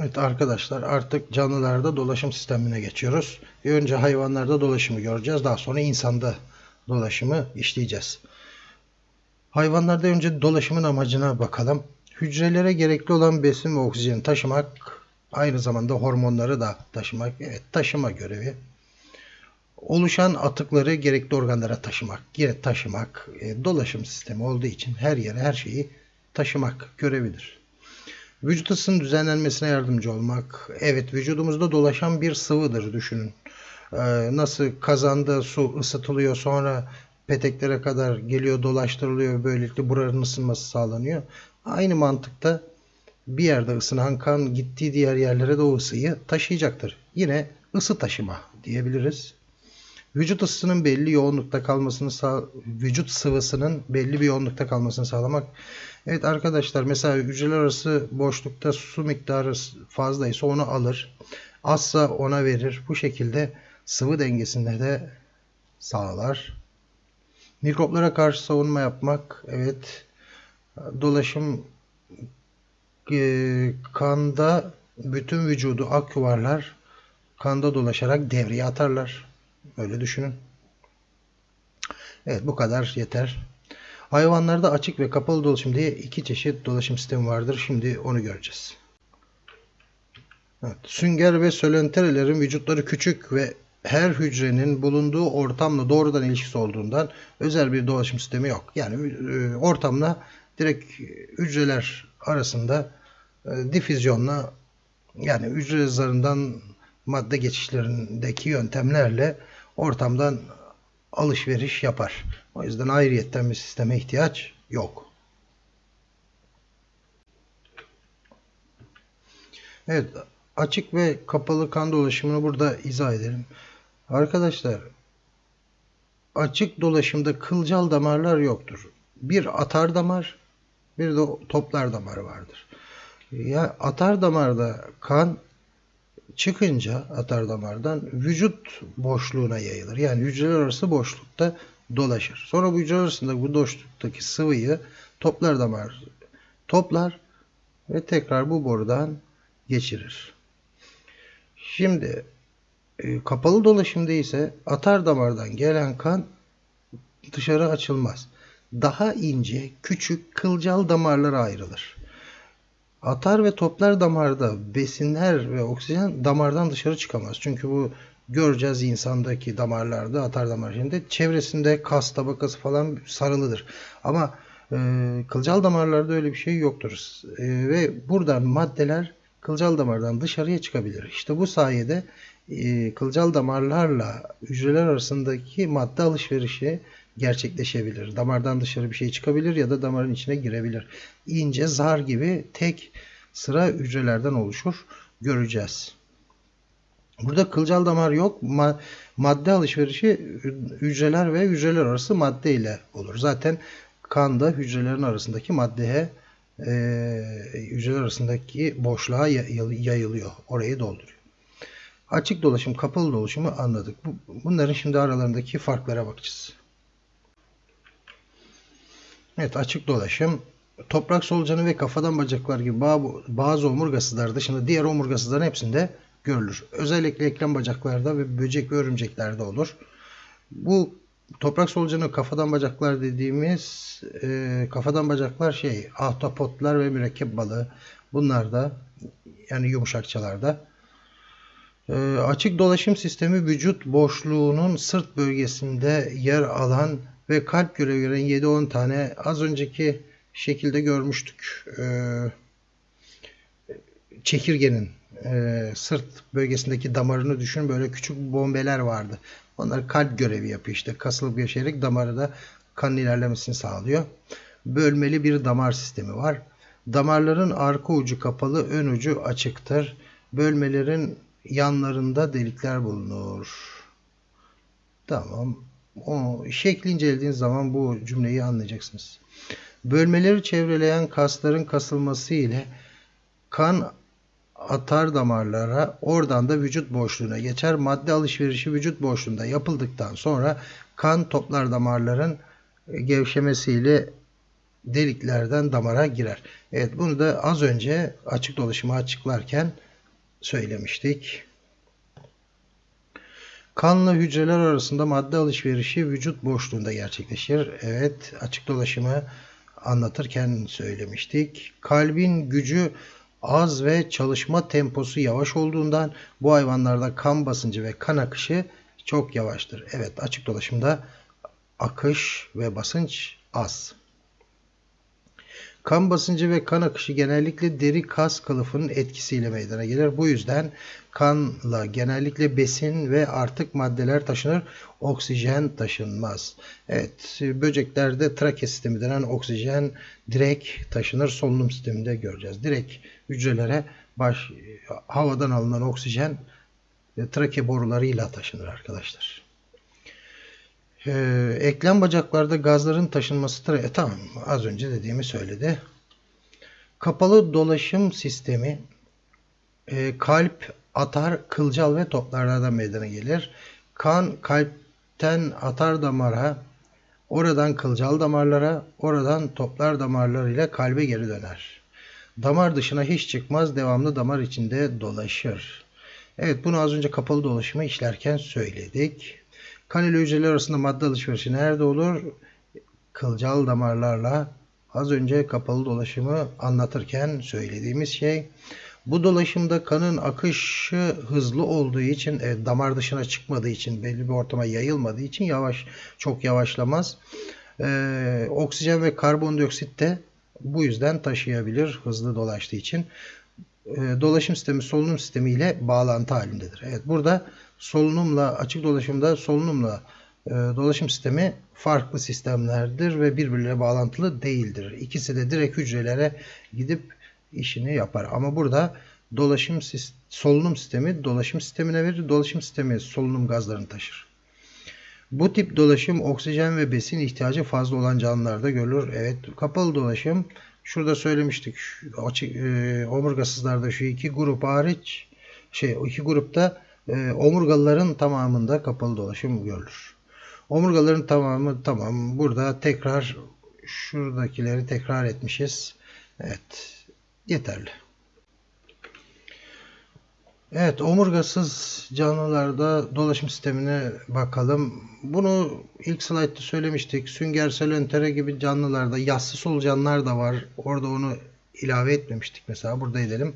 Evet arkadaşlar artık canlılarda dolaşım sistemine geçiyoruz. Önce hayvanlarda dolaşımı göreceğiz. Daha sonra insanda dolaşımı işleyeceğiz. Hayvanlarda önce dolaşımın amacına bakalım. Hücrelere gerekli olan besin ve oksijeni taşımak, aynı zamanda hormonları da taşımak, evet taşıma görevi. Oluşan atıkları gerekli organlara taşımak, yine taşımak, e, dolaşım sistemi olduğu için her yere her şeyi taşımak görevidir. Vücut ısının düzenlenmesine yardımcı olmak. Evet vücudumuzda dolaşan bir sıvıdır düşünün. Ee, nasıl kazanda su ısıtılıyor sonra peteklere kadar geliyor dolaştırılıyor böylelikle buranın ısınması sağlanıyor. Aynı mantıkta bir yerde ısınan kan gittiği diğer yerlere de o ısıyı taşıyacaktır. Yine ısı taşıma diyebiliriz. Vücut ısısının belli yoğunlukta kalmasını sağ vücut sıvısının belli bir yoğunlukta kalmasını sağlamak. Evet arkadaşlar mesela hücreler arası boşlukta su miktarı fazlaysa onu alır. Azsa ona verir. Bu şekilde sıvı dengesinde de sağlar. Mikroplara karşı savunma yapmak. Evet. Dolaşım e, kanda bütün vücudu ak yuvarlar kanda dolaşarak devreye atarlar. Öyle düşünün. Evet bu kadar yeter. Hayvanlarda açık ve kapalı dolaşım diye iki çeşit dolaşım sistemi vardır. Şimdi onu göreceğiz. Evet, sünger ve sölenterelerin vücutları küçük ve her hücrenin bulunduğu ortamla doğrudan ilişkisi olduğundan özel bir dolaşım sistemi yok. Yani e, ortamla direkt hücreler arasında e, difüzyonla yani hücre zarından madde geçişlerindeki yöntemlerle ortamdan alışveriş yapar. O yüzden ayrıyetten bir sisteme ihtiyaç yok. Evet, açık ve kapalı kan dolaşımını burada izah edelim. Arkadaşlar, açık dolaşımda kılcal damarlar yoktur. Bir atar damar, bir de toplar damarı vardır. Ya atar damarda kan çıkınca atar damardan vücut boşluğuna yayılır. Yani hücreler arası boşlukta dolaşır. Sonra bu hücreler arasında bu boşluktaki sıvıyı toplar damar toplar ve tekrar bu borudan geçirir. Şimdi e, kapalı dolaşımda ise atar damardan gelen kan dışarı açılmaz. Daha ince, küçük kılcal damarlara ayrılır. Atar ve toplar damarda besinler ve oksijen damardan dışarı çıkamaz. Çünkü bu göreceğiz insandaki damarlarda atar damar şimdi çevresinde kas tabakası falan sarılıdır. Ama e, kılcal damarlarda öyle bir şey yoktur. E, ve buradan maddeler kılcal damardan dışarıya çıkabilir. İşte bu sayede e, kılcal damarlarla hücreler arasındaki madde alışverişi gerçekleşebilir. Damardan dışarı bir şey çıkabilir ya da damarın içine girebilir. İnce zar gibi tek sıra hücrelerden oluşur. Göreceğiz. Burada kılcal damar yok. Ma madde alışverişi hücreler ve hücreler arası madde ile olur. Zaten kan da hücrelerin arasındaki maddeye e, hücreler arasındaki boşluğa yayılıyor. Orayı dolduruyor. Açık dolaşım, kapalı dolaşımı anladık. Bunların şimdi aralarındaki farklara bakacağız. Evet açık dolaşım toprak solucanı ve kafadan bacaklar gibi bazı omurgasızlar dışında diğer omurgasızların hepsinde görülür. Özellikle eklem bacaklarda ve böcek ve örümceklerde olur. Bu toprak solucanı kafadan bacaklar dediğimiz e, kafadan bacaklar şey ahtapotlar ve mürekkep balığı bunlar da yani yumuşakçalarda. E, açık dolaşım sistemi vücut boşluğunun sırt bölgesinde yer alan ve kalp görevi gören 7-10 tane az önceki şekilde görmüştük. E, çekirgenin e, sırt bölgesindeki damarını düşün böyle küçük bombeler vardı. Onlar kalp görevi yapıyor işte kasılıp yaşayarak damarı da kan ilerlemesini sağlıyor. Bölmeli bir damar sistemi var. Damarların arka ucu kapalı, ön ucu açıktır. Bölmelerin yanlarında delikler bulunur. Tamam. O şekli incelediğiniz zaman bu cümleyi anlayacaksınız. Bölmeleri çevreleyen kasların kasılması ile kan atar damarlara oradan da vücut boşluğuna geçer. Madde alışverişi vücut boşluğunda yapıldıktan sonra kan toplar damarların gevşemesiyle deliklerden damara girer. Evet bunu da az önce açık dolaşımı açıklarken söylemiştik. Kanla hücreler arasında madde alışverişi vücut boşluğunda gerçekleşir. Evet, açık dolaşımı anlatırken söylemiştik. Kalbin gücü az ve çalışma temposu yavaş olduğundan bu hayvanlarda kan basıncı ve kan akışı çok yavaştır. Evet, açık dolaşımda akış ve basınç az. Kan basıncı ve kan akışı genellikle deri kas kılıfının etkisiyle meydana gelir. Bu yüzden kanla genellikle besin ve artık maddeler taşınır, oksijen taşınmaz. Evet, böceklerde trake sistemi denen oksijen direkt taşınır, solunum sisteminde göreceğiz. Direkt hücrelere baş, havadan alınan oksijen trake borularıyla taşınır arkadaşlar. Ee, eklem bacaklarda gazların taşınmasıdır. E, tamam az önce dediğimi söyledi. Kapalı dolaşım sistemi e, kalp, atar, kılcal ve toplarlardan meydana gelir. Kan kalpten atar damara, oradan kılcal damarlara, oradan toplar damarlarıyla kalbe geri döner. Damar dışına hiç çıkmaz, devamlı damar içinde dolaşır. Evet bunu az önce kapalı dolaşımı işlerken söyledik. Kan ile hücreler arasında madde alışverişi nerede olur? Kılcal damarlarla az önce kapalı dolaşımı anlatırken söylediğimiz şey. Bu dolaşımda kanın akışı hızlı olduğu için, e, damar dışına çıkmadığı için, belli bir ortama yayılmadığı için yavaş, çok yavaşlamaz. E, oksijen ve karbondioksit de bu yüzden taşıyabilir hızlı dolaştığı için. E, dolaşım sistemi solunum sistemi ile bağlantı halindedir. Evet burada solunumla açık dolaşımda solunumla e, dolaşım sistemi farklı sistemlerdir ve birbirleriyle bağlantılı değildir. İkisi de direkt hücrelere gidip işini yapar. Ama burada dolaşım solunum sistemi dolaşım sistemine verir. Dolaşım sistemi solunum gazlarını taşır. Bu tip dolaşım oksijen ve besin ihtiyacı fazla olan canlılarda görülür. Evet kapalı dolaşım şurada söylemiştik açık, e, omurgasızlarda şu iki grup hariç şey iki grupta e, omurgalıların tamamında kapalı dolaşım görülür. Omurgaların tamamı tamam. Burada tekrar şuradakileri tekrar etmişiz. Evet. Yeterli. Evet, omurgasız canlılarda dolaşım sistemine bakalım. Bunu ilk slaytta söylemiştik. Süngersel entere gibi canlılarda yassı solucanlar da var. Orada onu ilave etmemiştik mesela. Burada edelim.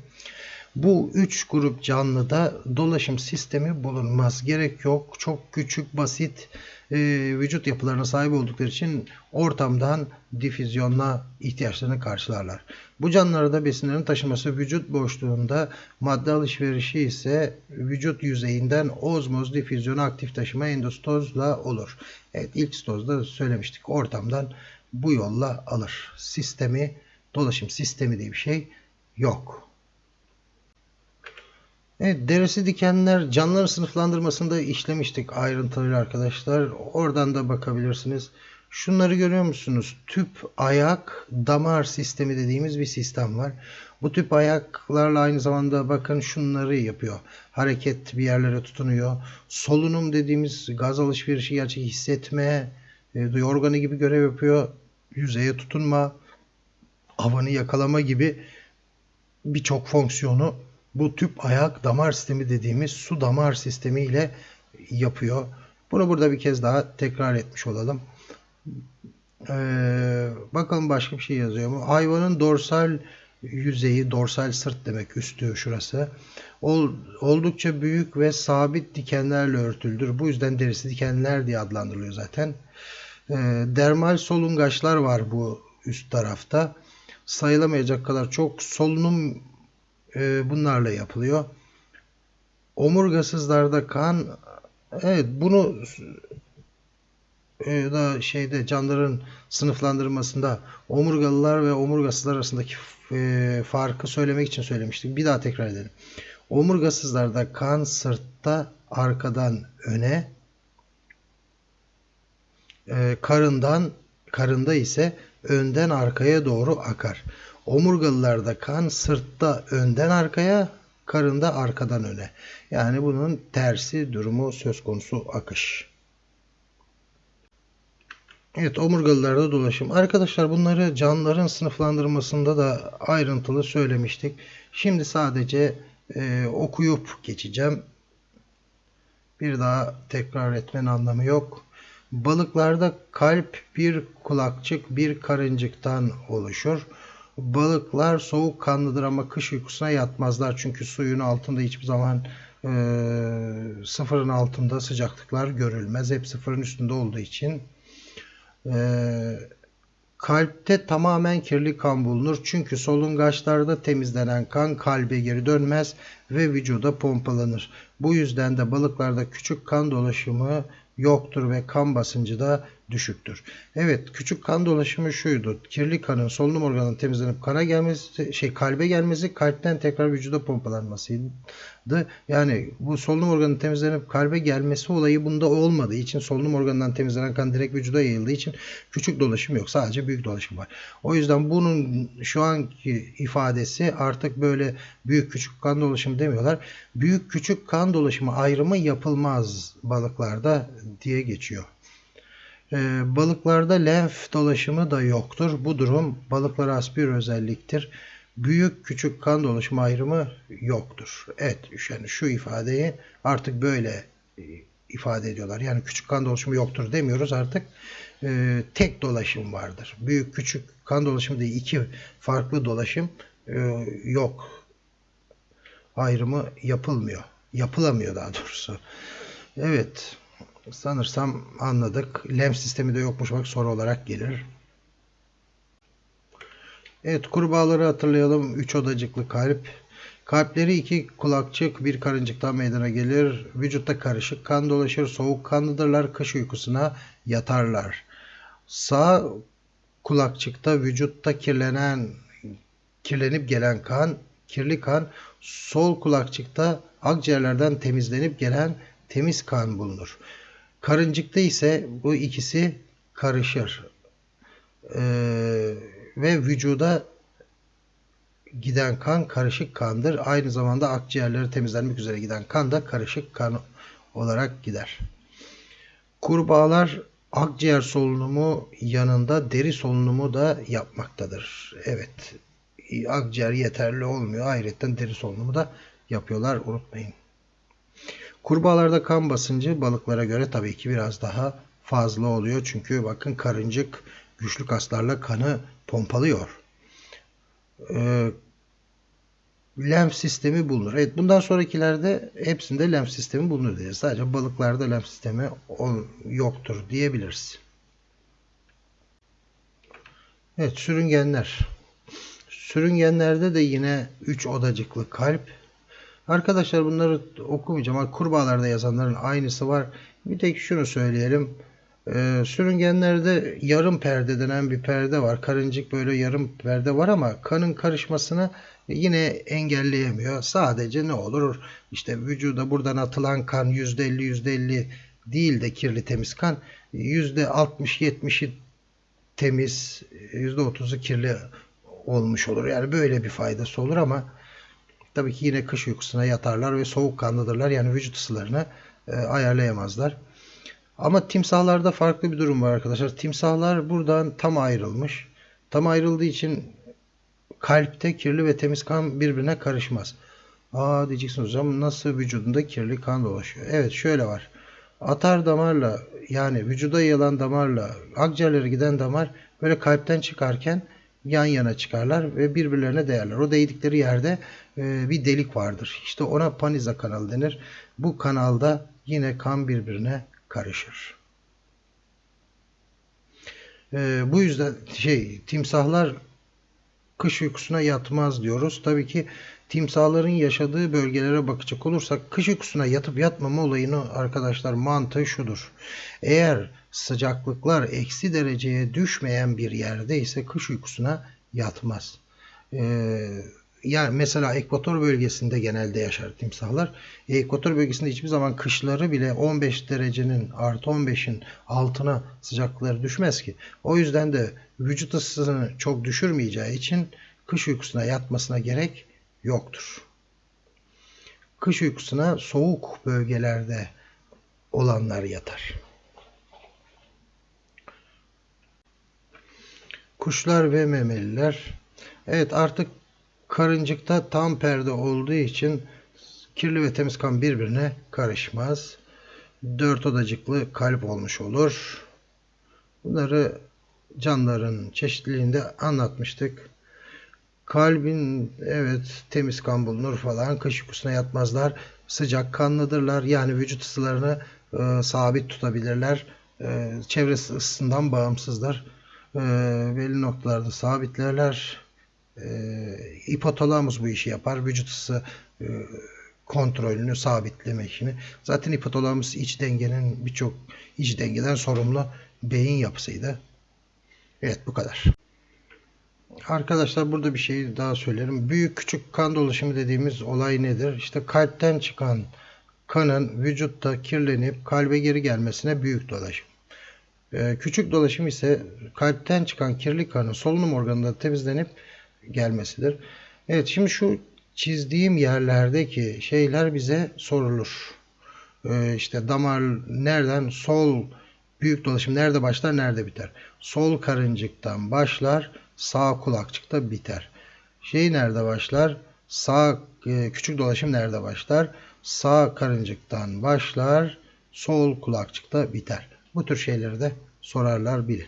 Bu üç grup canlıda dolaşım sistemi bulunmaz. Gerek yok. Çok küçük, basit e, vücut yapılarına sahip oldukları için ortamdan difüzyonla ihtiyaçlarını karşılarlar. Bu canlılarda besinlerin taşıması vücut boşluğunda, madde alışverişi ise vücut yüzeyinden ozmoz difüzyonu aktif taşıma endostozla olur. Evet ilk stozda söylemiştik. Ortamdan bu yolla alır. Sistemi, dolaşım sistemi diye bir şey yok. Evet, derisi dikenler canlıların sınıflandırmasında işlemiştik ayrıntılı arkadaşlar. Oradan da bakabilirsiniz. Şunları görüyor musunuz? Tüp ayak damar sistemi dediğimiz bir sistem var. Bu tüp ayaklarla aynı zamanda bakın şunları yapıyor. Hareket bir yerlere tutunuyor. Solunum dediğimiz gaz alışverişi gerçek hissetme, e, duyu organı gibi görev yapıyor. Yüzeye tutunma, havanı yakalama gibi birçok fonksiyonu bu tüp ayak damar sistemi dediğimiz su damar sistemi ile yapıyor. Bunu burada bir kez daha tekrar etmiş olalım. Ee, bakalım başka bir şey yazıyor mu? Hayvanın dorsal yüzeyi, dorsal sırt demek üstü şurası. Ol, oldukça büyük ve sabit dikenlerle örtüldür. Bu yüzden derisi dikenler diye adlandırılıyor zaten. Ee, dermal solungaçlar var bu üst tarafta. Sayılamayacak kadar çok solunum e, bunlarla yapılıyor. Omurgasızlarda kan evet bunu e, da şeyde canlıların sınıflandırmasında omurgalılar ve omurgasızlar arasındaki e, farkı söylemek için söylemiştim. Bir daha tekrar edelim. Omurgasızlarda kan sırtta arkadan öne e, karından karında ise önden arkaya doğru akar. Omurgalılarda kan sırtta önden arkaya, karında arkadan öne. Yani bunun tersi durumu söz konusu akış. Evet, omurgalılarda dolaşım. Arkadaşlar bunları canlıların sınıflandırmasında da ayrıntılı söylemiştik. Şimdi sadece e, okuyup geçeceğim. Bir daha tekrar etmenin anlamı yok. Balıklarda kalp bir kulakçık bir karıncıktan oluşur. Balıklar soğuk kanlıdır ama kış uykusuna yatmazlar. Çünkü suyun altında hiçbir zaman e, sıfırın altında sıcaklıklar görülmez. Hep sıfırın üstünde olduğu için. Ee, kalpte tamamen kirli kan bulunur. Çünkü solungaçlarda temizlenen kan kalbe geri dönmez ve vücuda pompalanır. Bu yüzden de balıklarda küçük kan dolaşımı yoktur ve kan basıncı da düşüktür. Evet, küçük kan dolaşımı şuydu. Kirli kanın solunum organından temizlenip kana gelmesi, şey kalbe gelmesi, kalpten tekrar vücuda pompalanmasıydı. Yani bu solunum organının temizlenip kalbe gelmesi olayı bunda olmadığı için solunum organından temizlenen kan direkt vücuda yayıldığı için küçük dolaşım yok. Sadece büyük dolaşım var. O yüzden bunun şu anki ifadesi artık böyle büyük küçük kan dolaşımı demiyorlar. Büyük küçük kan dolaşımı ayrımı yapılmaz balıklarda diye geçiyor. Ee, balıklarda lenf dolaşımı da yoktur. Bu durum balıklara has bir özelliktir. Büyük küçük kan dolaşımı ayrımı yoktur. Evet yani şu ifadeyi artık böyle e, ifade ediyorlar. Yani küçük kan dolaşımı yoktur demiyoruz artık. E, tek dolaşım vardır. Büyük küçük kan dolaşımı değil iki farklı dolaşım e, yok. Ayrımı yapılmıyor. Yapılamıyor daha doğrusu. Evet. Sanırsam anladık. Lenf sistemi de yokmuş bak soru olarak gelir. Evet kurbağaları hatırlayalım. Üç odacıklı kalp. Kalpleri iki kulakçık bir karıncıktan meydana gelir. Vücutta karışık kan dolaşır. Soğuk kanlıdırlar. Kış uykusuna yatarlar. Sağ kulakçıkta vücutta kirlenen kirlenip gelen kan, kirli kan, sol kulakçıkta akciğerlerden temizlenip gelen temiz kan bulunur. Karıncıkta ise bu ikisi karışır. Ee, ve vücuda giden kan karışık kandır. Aynı zamanda akciğerleri temizlenmek üzere giden kan da karışık kan olarak gider. Kurbağalar akciğer solunumu yanında deri solunumu da yapmaktadır. Evet. Akciğer yeterli olmuyor. Ayrıca deri solunumu da yapıyorlar. Unutmayın. Kurbağalarda kan basıncı balıklara göre tabii ki biraz daha fazla oluyor. Çünkü bakın karıncık güçlü kaslarla kanı pompalıyor. Ee, lenf sistemi bulunur. Evet bundan sonrakilerde hepsinde lenf sistemi bulunur diyeceğiz. Sadece balıklarda lenf sistemi yoktur diyebiliriz. Evet sürüngenler. Sürüngenlerde de yine 3 odacıklı kalp. Arkadaşlar bunları okumayacağım ama kurbağalarda yazanların aynısı var. Bir tek şunu söyleyelim. Ee, sürüngenlerde yarım perde denen bir perde var. Karıncık böyle yarım perde var ama kanın karışmasını yine engelleyemiyor. Sadece ne olur? İşte vücuda buradan atılan kan %50 %50 değil de kirli temiz kan %60-70'i temiz %30'u kirli olmuş olur. Yani böyle bir faydası olur ama tabii ki yine kış uykusuna yatarlar ve soğuk kanlıdırlar. Yani vücut ısılarını e, ayarlayamazlar. Ama timsahlarda farklı bir durum var arkadaşlar. Timsahlar buradan tam ayrılmış. Tam ayrıldığı için kalpte kirli ve temiz kan birbirine karışmaz. Aa diyeceksiniz hocam nasıl vücudunda kirli kan dolaşıyor? Evet şöyle var. Atar damarla yani vücuda yayılan damarla akciğerlere giden damar böyle kalpten çıkarken yan yana çıkarlar ve birbirlerine değerler. O değdikleri yerde e, bir delik vardır. İşte ona paniza kanalı denir. Bu kanalda yine kan birbirine karışır. Ee, bu yüzden şey timsahlar kış uykusuna yatmaz diyoruz. Tabii ki timsahların yaşadığı bölgelere bakacak olursak kış uykusuna yatıp yatmama olayını arkadaşlar mantığı şudur. Eğer sıcaklıklar eksi dereceye düşmeyen bir yerde ise kış uykusuna yatmaz. Ee, yani mesela ekvator bölgesinde genelde yaşar timsahlar. Ekvator bölgesinde hiçbir zaman kışları bile 15 derecenin artı 15'in altına sıcaklıkları düşmez ki. O yüzden de vücut ısısını çok düşürmeyeceği için kış uykusuna yatmasına gerek yoktur. Kış uykusuna soğuk bölgelerde olanlar yatar. Kuşlar ve memeliler. Evet artık karıncıkta tam perde olduğu için kirli ve temiz kan birbirine karışmaz. Dört odacıklı kalp olmuş olur. Bunları canlıların çeşitliliğinde anlatmıştık. Kalbin evet temiz kan bulunur falan. Kış uykusuna yatmazlar. Sıcak kanlıdırlar. Yani vücut ısılarını e, sabit tutabilirler. E, çevre ısısından bağımsızlar. E, belli noktalarda sabitlerler. E, hipotalamus bu işi yapar. Vücut ısı e, kontrolünü sabitleme işini. Zaten hipotalamus iç dengenin birçok iç dengeden sorumlu beyin yapısıydı. Evet bu kadar. Arkadaşlar burada bir şey daha söylerim. Büyük küçük kan dolaşımı dediğimiz olay nedir? İşte kalpten çıkan kanın vücutta kirlenip kalbe geri gelmesine büyük dolaşım. Ee, küçük dolaşım ise kalpten çıkan kirli kanın solunum organında temizlenip gelmesidir. Evet şimdi şu çizdiğim yerlerdeki şeyler bize sorulur. Ee, işte damar nereden sol büyük dolaşım nerede başlar nerede biter? Sol karıncıktan başlar sağ kulakçıkta biter. Şey nerede başlar? Sağ e, küçük dolaşım nerede başlar? Sağ karıncıktan başlar sol kulakçıkta biter. Bu tür şeyleri de sorarlar bilin.